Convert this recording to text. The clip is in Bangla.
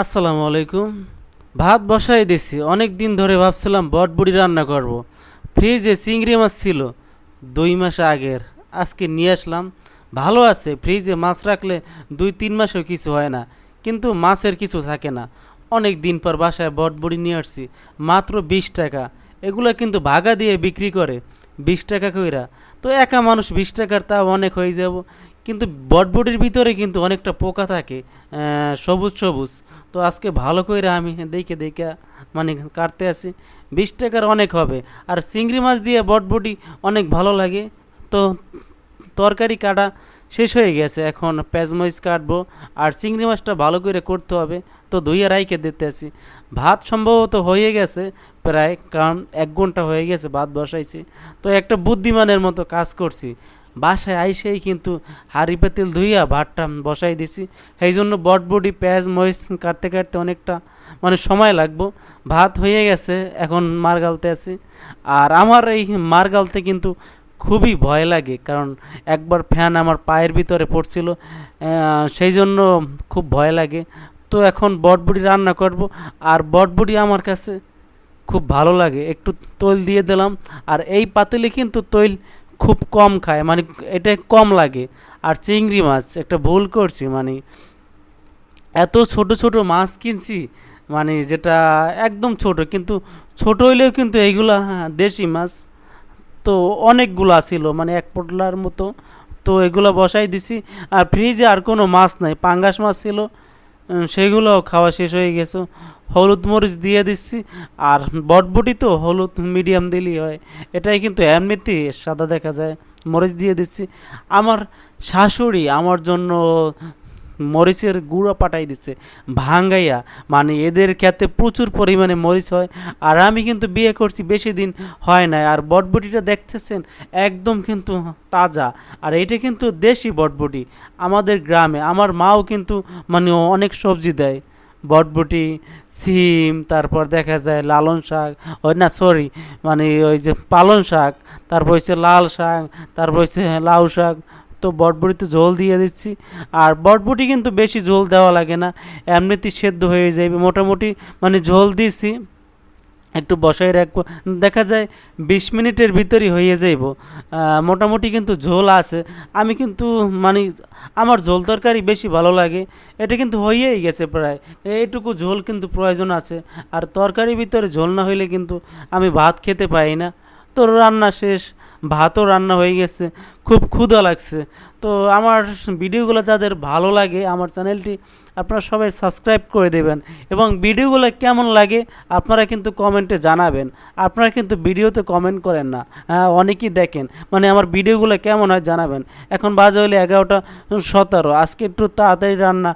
আসসালামু আলাইকুম। ভাত বসাই দিছি। অনেক দিন ধরে ভাবছিলাম বটবুড়ি রান্না করব। ফ্রিজে চিংড়ি মাছ ছিল দুই মাস আগের। আজকে নিয়ে আসলাম। ভালো আছে, ফ্রিজে মাছ রাখলে দুই তিন মাসও কিছু হয় না। কিন্তু মাছের কিছু থাকে না। অনেক দিন পর বাসায় বটবুড়ি নিয়ে আসছি, মাত্র বিশ টাকা। এগুলো কিন্তু ভাগা দিয়ে বিক্রি করে, বিশ টাকা কইরা। তো একা মানুষ বিশ টাকার তাও অনেক হয়ে যাব। কিন্তু বটবটির ভিতরে কিন্তু অনেকটা পোকা থাকে সবুজ সবুজ। তো আজকে ভালো করে আমি দেখে দেখে মানে কাটতে আসি। বিশ টাকার অনেক হবে। আর চিংড়ি মাছ দিয়ে বটবটি অনেক ভালো লাগে। তো তরকারি কাটা শেষ হয়ে গেছে। এখন পেঁয়াজ মরিচ কাটবো। আর চিংড়ি মাছটা ভালো করে করতে হবে। তো ধুইয়ে রাইকে দিতে আসি। ভাত সম্ভবত হয়ে গেছে প্রায়, কারণ এক ঘণ্টা হয়ে গেছে ভাত বসাইছি। তো একটা বুদ্ধিমানের মতো কাজ করছি। বাসায় আইসেই কিন্তু হাঁড়ি পাতিল ধুইয়া ভাতটা বসাই দিছি। সেই জন্য বটবডি পেঁয়াজ, মরিচ কাটতে কাটতে অনেকটা মানে সময় লাগবো। ভাত হয়ে গেছে, এখন মার গালতে আছি। আর আমার এই মার গালতে কিন্তু খুবই ভয় লাগে, কারণ একবার ফ্যান আমার পায়ের ভিতরে পড়ছিল সেই জন্য খুব ভয় লাগে। তো এখন বটবুড়ি রান্না করব, আর বটবুড়ি আমার কাছে খুব ভালো লাগে। একটু তৈল দিয়ে দিলাম, আর এই পাতিলে কিন্তু তৈল খুব কম খায় মানে এটা কম লাগে। আর চিংড়ি মাছ একটা ভুল করছি মানে এত ছোট ছোট মাছ কিনছি মানে যেটা একদম ছোট কিন্তু ছোট হইলেও কিন্তু এইগুলা হ্যাঁ, দেশি মাছ তো অনেকগুলা ছিল মানে এক পোটলার মতো তো এগুলো বসাই দিছি। আর ফ্রিজে আর কোনো মাছ নাই পাঙ্গাস মাছ ছিল উম, সেগুলোও খাওয়া শেষ হয়ে গেছে। হলুদ মরিচ দিয়ে দিচ্ছি আর বটবটি তো হলুদ মিডিয়াম দিলেই হয়। এটাই কিন্তু এমনিতেই সাদা দেখা যায়। মরিচ দিয়ে দিচ্ছি। আমার শাশুড়ি আমার জন্য মরিচের গুঁড়ো পাঠাই দিচ্ছে। ভাঙ্গাইয়া মানে এদের ক্ষেত্রে প্রচুর পরিমাণে মরিচ হয়। আর আমি কিন্তু বিয়ে করছি, বেশি দিন হয় না আর বটবটিটা দেখতেছেন, একদম কিন্তু তাজা। আর এটা কিন্তু দেশি বটবটি, আমাদের গ্রামে। আমার মাও কিন্তু মানে অনেক সবজি দেয়। বটবটি, সিম, তারপর দেখা যায় লালন শাক ওই না সরি মানে ওই যে পালন শাক, তারপর হচ্ছে লাল শাক, তারপর হচ্ছে লাউ শাক তো বটবটিতে ঝোল দিয়ে দিচ্ছি। আর বটবটি কিন্তু বেশি ঝোল দেওয়া লাগে না, এমনিতেই সেদ্ধ হয়ে যাবে মোটামুটি মানে ঝোল দিয়েছি একটু বসাই রাখব। দেখা যায় বিশ মিনিটের ভিতরই হয়ে যাইব। মোটামুটি কিন্তু ঝোল আছে। আমি কিন্তু মানে আমার ঝোল তরকারি বেশি ভালো লাগে। এটা কিন্তু হয়েই গেছে প্রায়। এইটুকু ঝোল কিন্তু প্রয়োজন আছে। আর তরকারির ভিতরে ঝোল না হইলে কিন্তু আমি ভাত খেতে পাই না। তো রান্না শেষ, ভাতও রান্না হয়ে গেছে, খুব ক্ষুধা লাগছে। তো আমার ভিডিওগুলো যাদের ভালো লাগে আমার চ্যানেলটি, আপনারা সবাই সাবস্ক্রাইব করে দেবেন এবং ভিডিওগুলো কেমন লাগে আপনারা কিন্তু কমেন্টে জানাবেন। আপনারা কিন্তু ভিডিওতে কমেন্ট করেন না হ্যাঁ অনেকেই দেখেন। মানে আমার ভিডিওগুলো কেমন হয় জানাবেন। এখন বাজে হলে এগারোটা সতেরো, আজকে একটু তাড়াতাড়ি রান্না